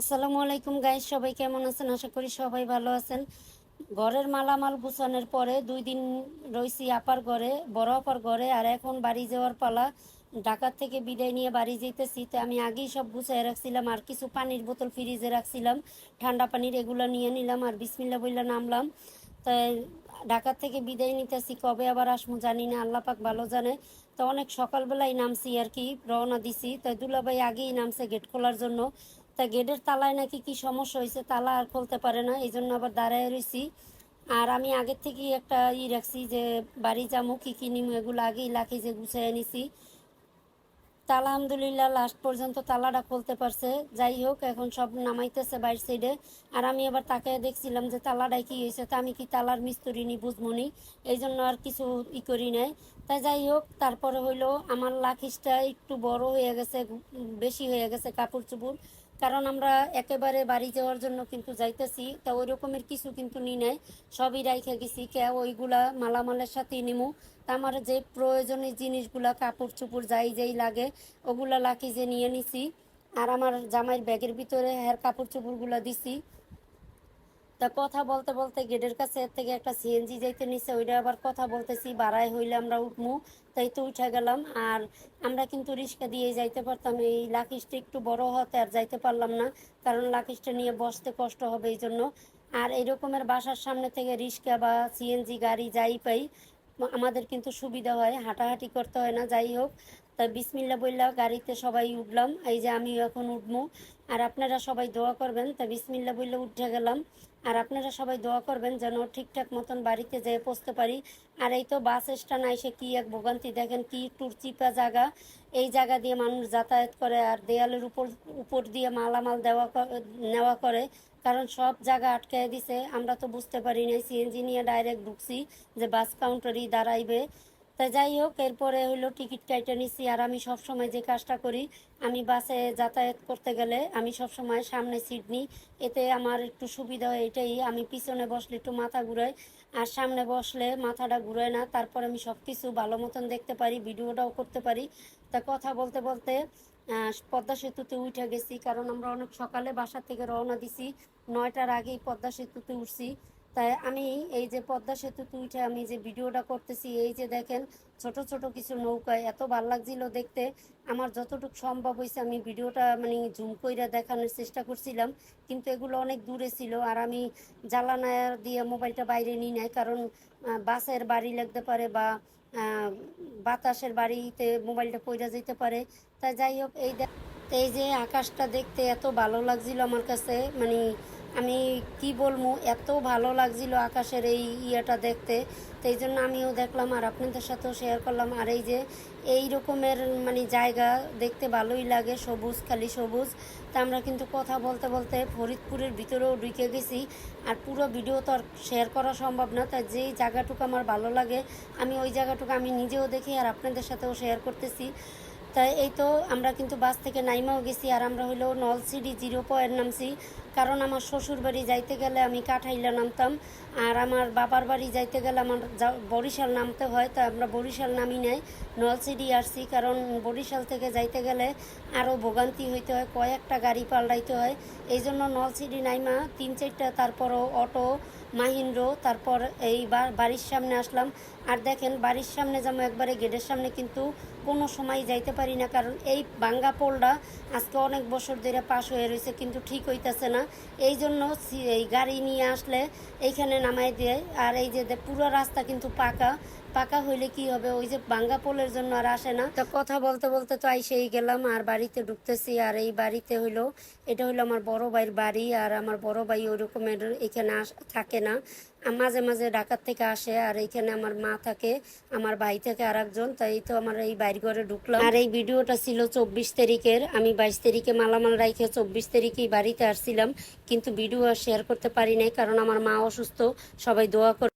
আসসালামু আলাইকুম গাইস সবাই কেমন আছেন? আশা করি সবাই ভালো আছেন। ঘরের মালামাল গুছানোর পরে দুই দিন রয়েছি আপার ঘরে, বড় আপার ঘরে, আর এখন বাড়ি যাওয়ার পালা। ঢাকার থেকে বিদায় নিয়ে বাড়ি যেতেছি তো আমি আগেই সব গুছাই রাখছিলাম, আর কিছু পানির বোতল ফ্রিজে রাখছিলাম। ঠান্ডা পানির এগুলো নিয়ে নিলাম, আর বিসমিল্লা বইলা নামলাম। তাই ঢাকার থেকে বিদায় নিতেছি, কবে আবার আসমু জানি না, আল্লাহ পাক ভালো জানে। তো অনেক সকালবেলায় নামছি আর কি, রওনা দিছি। তাই দুলাভাই আগেই নামছে গেট খোলার জন্য। তা গেটের তালায় নাকি কি সমস্যা হয়েছে তালা আর খুলতে পারে না এই জন্য আবার দাঁড়ায় রয়েছি আর আমি আগের থেকেই একটা ই রাখছি যে বাড়ি যাব, কী কী নিমু এগুলো আগেই লাখি যে গুছিয়ে নিছি। তা আলহামদুলিল্লাহ লাস্ট পর্যন্ত তালাটা খুলতে পারছে। যাই হোক, এখন সব নামাইতেছে বাইর সাইডে। আর আমি আবার তাকে দেখছিলাম যে তালাটাই কি হয়েছে, তা আমি কি তালার মিস্ত্রি নি বুঝমনি এই জন্য আর কিছু ই করি নাই। তাই যাই হোক, তারপরে হইল আমার লাখিসটা একটু বড় হয়ে গেছে, বেশি হয়ে গেছে কাপড় চুপড়। কারণ আমরা একেবারে বাড়ি যাওয়ার জন্য কিন্তু যাইতেছি, তা ওই রকমের কিছু কিন্তু নি নাই, সবই রাইখে গেছি, কে ওইগুলা মালামালের সাথে নিমু। তা আমার যে প্রয়োজনীয় জিনিসগুলা কাপড় চুপড় যাই যাই লাগে, ওগুলা লাকি যে নিয়ে নিছি। আর আমার জামাইয়ের ব্যাগের ভিতরে হ্যার কাপড় চুপড়গুলা দিছি। তা কথা বলতে বলতে গেটের কাছে এর থেকে একটা সিএনজি যাইতে নিছে ওইটা আবার কথা বলতেছি বাড়াই হইলে আমরা উঠমু। তাই তো উঠে গেলাম, আর আমরা কিন্তু রিক্সা দিয়ে যাইতে পারতাম। এই লাকিসটা একটু বড় হতে আর যাইতে পারলাম না, কারণ লাকিসটা নিয়ে বসতে কষ্ট হবে এই জন্য। আর এই রকমের বাসার সামনে থেকে রিক্সা বা সিএনজি গাড়ি যাই পাই, আমাদের কিন্তু সুবিধা হয়, হাঁটাহাঁটি করতে হয় না, যাই হোক। তা বিসমিল্লা বললা গাড়িতে সবাই উঠলাম। এই যে আমি এখন উঠবো। আর আপনারা সবাই দোয়া করবেন। তা বিসমিল্লা বললে উঠে গেলাম। আর আপনারা সবাই দোয়া করবেন যেন ঠিকঠাক মতন বাড়িতে যেয়ে পৌঁছতে পারি। আর এই তো বাস স্ট্যান্ড এসে কি এক ভোগান্তি। দেখেন কি টুর চিপা জায়গা। এই জায়গা দিয়ে মানুষ যাতায়াত করে আর দেয়ালের উপর উপর দিয়ে মালামাল দেওয়া নেওয়া করে। কারণ সব জায়গা আটকায় দিছে। আমরা তো বুঝতে পারি না সিএনজি নিয়ে ডাইরেক্ট ঢুকছি যে বাস কাউন্টারই দাঁড়াইবে। তা যাই হোক, এরপরে হইল টিকিট কাইটে নিছি। আর আমি সব সময় যে কাজটা করি, আমি বাসে যাতায়াত করতে গেলে আমি সব সময় সামনে সিট নিই। এতে আমার একটু সুবিধা হয় এটাই, আমি পিছনে বসলে একটু মাথা ঘুরাই আর সামনে বসলে মাথাটা ঘুরায় না, তারপর আমি সব কিছু ভালো মতন দেখতে পারি, ভিডিওটাও করতে পারি। তা কথা বলতে বলতে পদ্মা সেতুতে উঠে গেছি, কারণ আমরা অনেক সকালে বাসা থেকে রওনা দিছি। নয়টার আগেই পদ্মা সেতুতে উঠছি। তাই আমি এই যে পদ্মা সেতুতে উঠে আমি যে ভিডিওটা করতেছি, এই যে দেখেন ছোট ছোট কিছু নৌকায় এত ভালো লাগছিল দেখতে। আমার যতটুকু সম্ভব হয়েছে আমি ভিডিওটা মানে জুম কইরা দেখানোর চেষ্টা করছিলাম, কিন্তু এগুলো অনেক দূরে ছিল আর আমি জ্বালানা দিয়ে মোবাইলটা বাইরে নিই নাই, কারণ বাসের বাড়ি লাগতে পারে বা বাতাসের বাড়িতে মোবাইলটা পইরা যেতে পারে। তাই যাই হোক, এই এই যে আকাশটা দেখতে এত ভালো লাগছিল আমার কাছে মানে আমি কি বলব, এত ভালো লাগছিল আকাশের এই ইয়েটা দেখতে। তো এই জন্য আমিও দেখলাম আর আপনাদের সাথেও শেয়ার করলাম। আর এই যে এই রকমের মানে জায়গা দেখতে ভালোই লাগে, সবুজ, খালি সবুজ। তা আমরা কিন্তু কথা বলতে বলতে ফরিদপুরের ভিতরেও ঢুকে গেছি। আর পুরো ভিডিও তো আর শেয়ার করা সম্ভব না। তাই যেই জায়গাটুকু আমার ভালো লাগে, আমি ওই জায়গাটুকু আমি নিজেও দেখি আর আপনাদের সাথেও শেয়ার করতেছি। তাই এই তো আমরা কিন্তু বাস থেকে নাইমাও গেছি আর আমরা হইল নলসিডি জিরো পয়েন্ট নামছি। কারণ আমার শ্বশুর বাড়ি যাইতে গেলে আমি কাঠাইলা নামতাম আর আমার বাবার বাড়ি যাইতে গেলে আমার বরিশাল নামতে হয় তা আমরা বরিশাল নামি নাই নলসিডি আসছি। কারণ বরিশাল থেকে যাইতে গেলে আরও ভোগান্তি হইতে হয়, কয়েকটা গাড়ি পাল্টাইতে হয়। এই জন্য নলসিডি নাইমা, তিন চারটা, তারপরও অটো, মাহিন্দ্র, তারপর এই বাড়ির সামনে আসলাম। আর দেখেন বাড়ির সামনে যেমন একবারে গেটের সামনে কিন্তু কোনো সময় যাইতে পারি না, কারণ এই বাঙ্গা পোলটা আজকে অনেক বছর ধরে পাস হয়ে রয়েছে, কিন্তু ঠিক হইতেছে না। এই জন্য এই গাড়ি নিয়ে আসলে এইখানে নামাই দেয়। আর এই যে পুরো রাস্তা কিন্তু পাকা পাকা হইলে কি হবে? ওই যে বাঙ্গা পোলের জন্য আর আসে না। তো কথা বলতে বলতে তো আইসেই গেলাম, আর বাড়িতে ঢুকতেছি, আর এই বাড়িতে হইল, এটা হইল আমার বড় ভাইয়ের বাড়ি, আর আমার বড় ভাই ওই রকমের এখানে থাকে না। মাঝে মাঝে ঢাকার থেকে আসে, আর এইখানে আমার মা থাকে, আমার ভাই থেকে আর একজন তাই তো আমার এই বাইর ঘরে ঢুকলাম। আর এই ভিডিওটা ছিল চব্বিশ তারিখের, আমি বাইশ তারিখে মালামাল রাইখে চব্বিশ তারিখেই বাড়িতে আসছিলাম, কিন্তু ভিডিও শেয়ার করতে পারি নাই, কারণ আমার মা অসুস্থ, সবাই দোয়া করে